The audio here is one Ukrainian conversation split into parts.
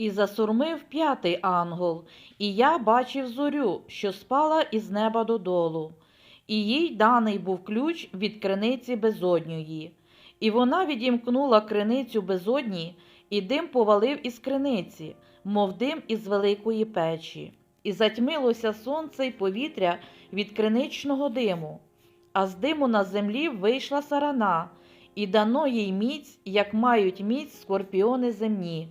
І засурмив п'ятий ангел, і я бачив зорю, що спала із неба додолу, і їй даний був ключ від криниці безодньої. І вона відімкнула криницю безодні, і дим повалив із криниці, мов дим із великої печі, і затьмилося сонце й повітря від криничного диму. А з диму на землі вийшла сарана, і дано їй міць, як мають міць скорпіони земні.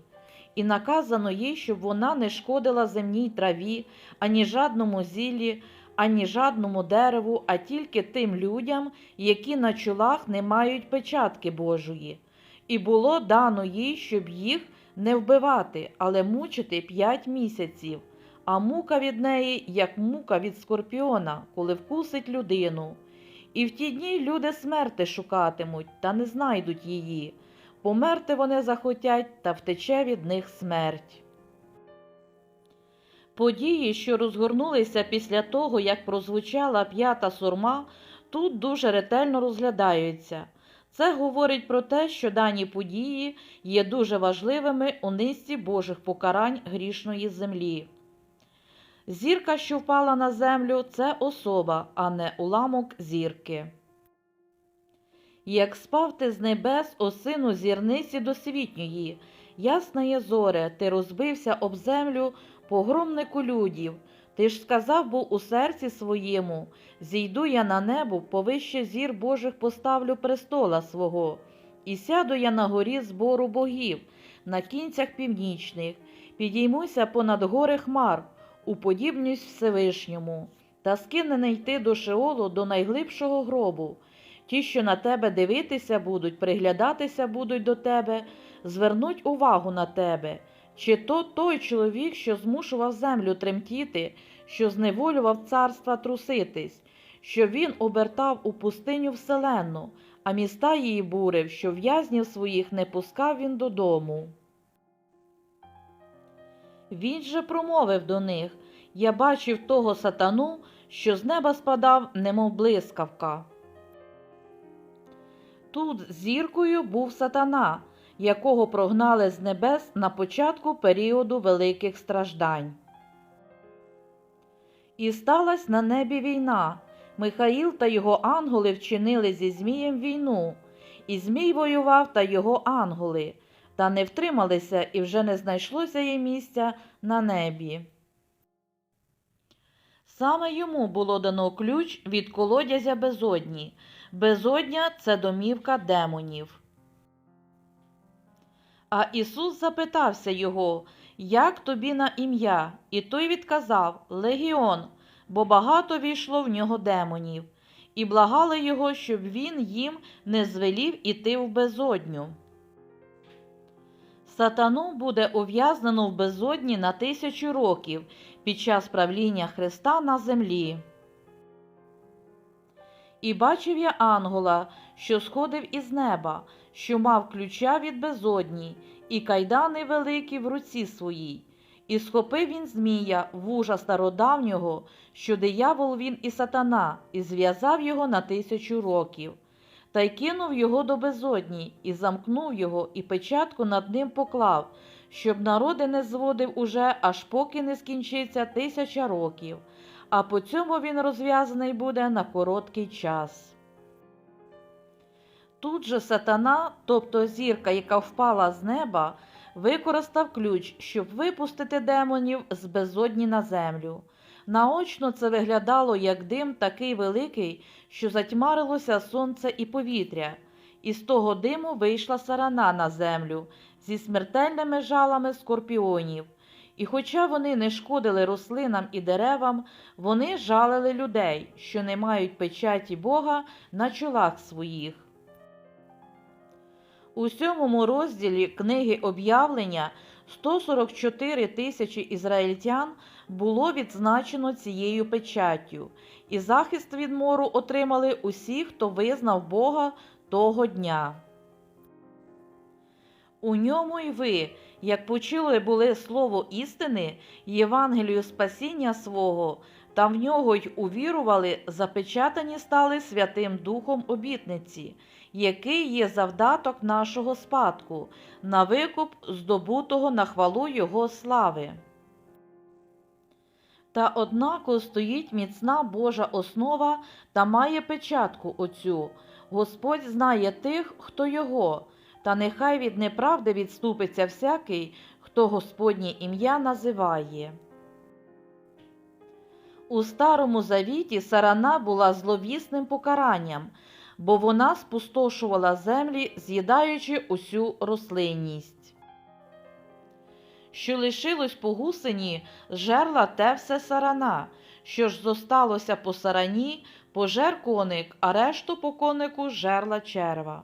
І наказано їй, щоб вона не шкодила земній траві, ані жадному зіллі, ані жадному дереву, а тільки тим людям, які на чолах не мають печатки Божої. І було дано їй, щоб їх не вбивати, але мучити п'ять місяців, а мука від неї, як мука від скорпіона, коли вкусить людину. І в ті дні люди смерти шукатимуть, та не знайдуть її. Померти вони захотять, та втече від них смерть. Події, що розгорнулися після того, як прозвучала п'ята сурма, тут дуже ретельно розглядаються. Це говорить про те, що дані події є дуже важливими у низці Божих покарань грішної землі. Зірка, що впала на землю, це особа, а не уламок зірки. Як спав ти з небес, о сину зірниці досвітньої, ясна зоре, ти розбився об землю, погромнику людів. Ти ж сказав був у серці своєму зійду я на небо, повище зір Божих поставлю престола свого, і сяду я на горі збору богів, на кінцях північних, підіймуся понад гори хмар, уподібнюсь Всевишньому, та скине не йти до Шеолу, до найглибшого гробу. Ті, що на тебе дивитися будуть, приглядатися будуть до тебе, звернуть увагу на тебе. Чи то той чоловік, що змушував землю тремтіти, що зневолював царства труситись, що він обертав у пустиню вселенну, а міста її бурив, що в'язнів своїх не пускав він додому. Він же промовив до них Я бачив того сатану, що з неба спадав, немов блискавка. Тут зіркою був сатана, якого прогнали з небес на початку періоду великих страждань. І сталася на небі війна. Михаїл та його ангели вчинили зі Змієм війну, і Змій воював та його ангели, та не втрималися і вже не знайшлося їй місця на небі. Саме йому було дано ключ від колодязя безодні. Безодня це домівка демонів. А Ісус запитався його, як тобі на ім'я? І той відказав Легіон, бо багато війшло в нього демонів, і благали його, щоб він їм не звелів іти в безодню. Сатану буде ув'язнено в безодні на тисячу років під час правління Христа на землі. І бачив я ангела, що сходив із неба, що мав ключа від безодні, і кайдани великі в руці своїй. І схопив він Змія, вужа стародавнього, що диявол він і сатана, і зв'язав його на тисячу років, та й кинув його до безодні, і замкнув його, і печатку над ним поклав, щоб народи не зводив уже, аж поки не скінчиться тисяча років, а по цьому він розв'язаний буде на короткий час. Тут же сатана, тобто зірка, яка впала з неба, використав ключ, щоб випустити демонів з безодні на землю. Наочно це виглядало як дим такий великий, що затьмарилося сонце і повітря, і з того диму вийшла сарана на землю зі смертельними жалами скорпіонів. І хоча вони не шкодили рослинам і деревам, вони жалили людей, що не мають печаті Бога на чолах своїх. У сьомому розділі книги об'явлення 144 тисячі ізраїльтян було відзначено цією печаттю, і захист від мору отримали усі, хто визнав Бога того дня. У ньому й ви, як почули були слово істини, Євангелію спасіння свого, та в нього й увірували, запечатані стали Святим Духом обітниці, який є завдаток нашого спадку, на викуп здобутого на хвалу Його слави. Та однако стоїть міцна Божа основа та має печатку оцю. Господь знає тих, хто його, та нехай від неправди відступиться всякий, хто Господнє ім'я називає. У Старому Завіті сарана була зловісним покаранням, бо вона спустошувала землі, з'їдаючи усю рослинність. Що лишилось по гусені, жерла те все сарана, що ж зосталося по сарані, пожер коник, а решту по конику жерла черва.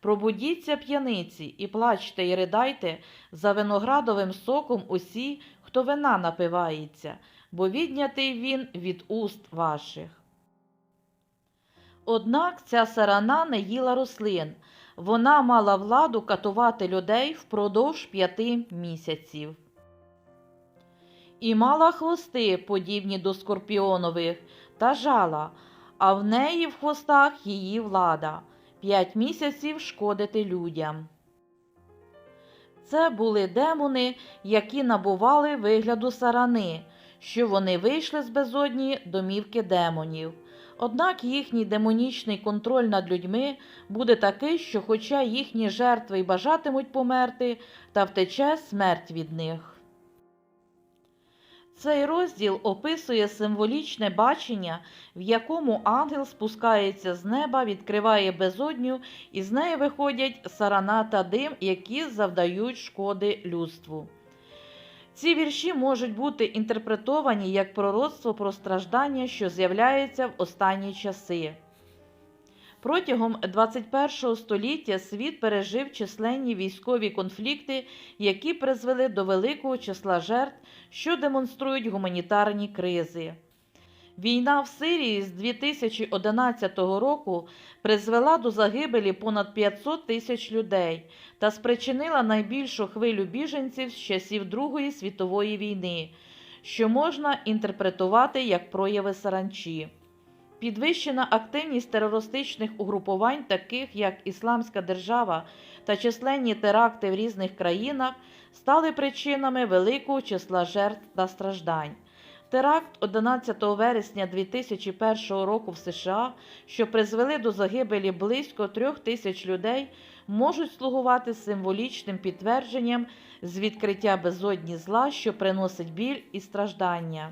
Пробудіться п'яниці, і плачте, і ридайте за виноградовим соком усі, хто вина напивається, бо віднятий він від уст ваших. Однак ця сарана не їла рослин, вона мала владу катувати людей впродовж п'яти місяців. І мала хвости, подібні до скорпіонових, та жала, а в неї в хвостах її влада п'ять місяців шкодити людям. Це були демони, які набували вигляду сарани, що вони вийшли з безодні домівки демонів. Однак їхній демонічний контроль над людьми буде такий, що, хоча їхні жертви й бажатимуть померти, та втече смерть від них. Цей розділ описує символічне бачення, в якому ангел спускається з неба, відкриває безодню, і з неї виходять сарана та дим, які завдають шкоди людству. Ці вірші можуть бути інтерпретовані як пророцтво про страждання, що з'являється в останні часи. Протягом 21 століття світ пережив численні військові конфлікти, які призвели до великого числа жертв, що демонструють гуманітарні кризи. Війна в Сирії з 2011 року призвела до загибелі понад 500 тисяч людей та спричинила найбільшу хвилю біженців з часів Другої світової війни, що можна інтерпретувати як прояви саранчі. Підвищена активність терористичних угрупувань, таких як Ісламська держава та численні теракти в різних країнах, стали причинами великого числа жертв та страждань. Теракт 11 вересня 2001 року в США, що призвели до загибелі близько трьох тисяч людей, можуть слугувати символічним підтвердженням з відкриття безодні зла, що приносить біль і страждання.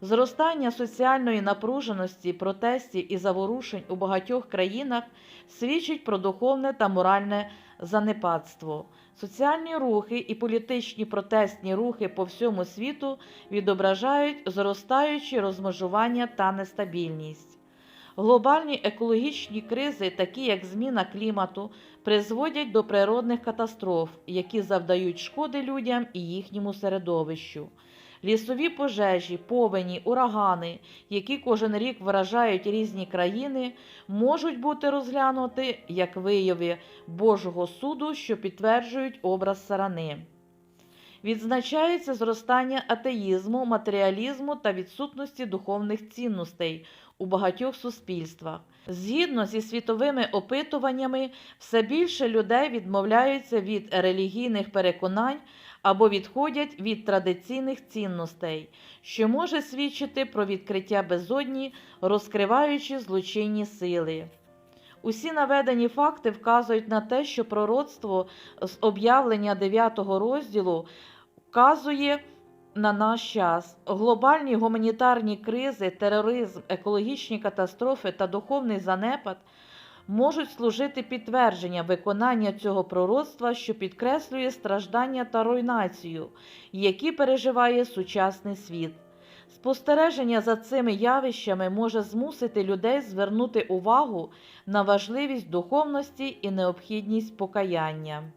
Зростання соціальної напруженості, протестів і заворушень у багатьох країнах свідчить про духовне та моральне занепадство. Соціальні рухи і політичні протестні рухи по всьому світу відображають зростаючі розмежування та нестабільність. Глобальні екологічні кризи, такі як зміна клімату, призводять до природних катастроф, які завдають шкоди людям і їхньому середовищу. Лісові пожежі, повені, урагани, які кожен рік виражають різні країни, можуть бути розглянуті як вияви Божого суду, що підтверджують образ сарани. Відзначається зростання атеїзму, матеріалізму та відсутності духовних цінностей у багатьох суспільствах. Згідно зі світовими опитуваннями, все більше людей відмовляються від релігійних переконань або відходять від традиційних цінностей, що може свідчити про відкриття безодні, розкриваючи злочинні сили. Усі наведені факти вказують на те, що пророцтво з об'явлення 9 розділу вказує на наш час. Глобальні гуманітарні кризи, тероризм, екологічні катастрофи та духовний занепад можуть служити підтвердження виконання цього пророцтва, що підкреслює страждання та руйнацію, які переживає сучасний світ. Спостереження за цими явищами може змусити людей звернути увагу на важливість духовності і необхідність покаяння.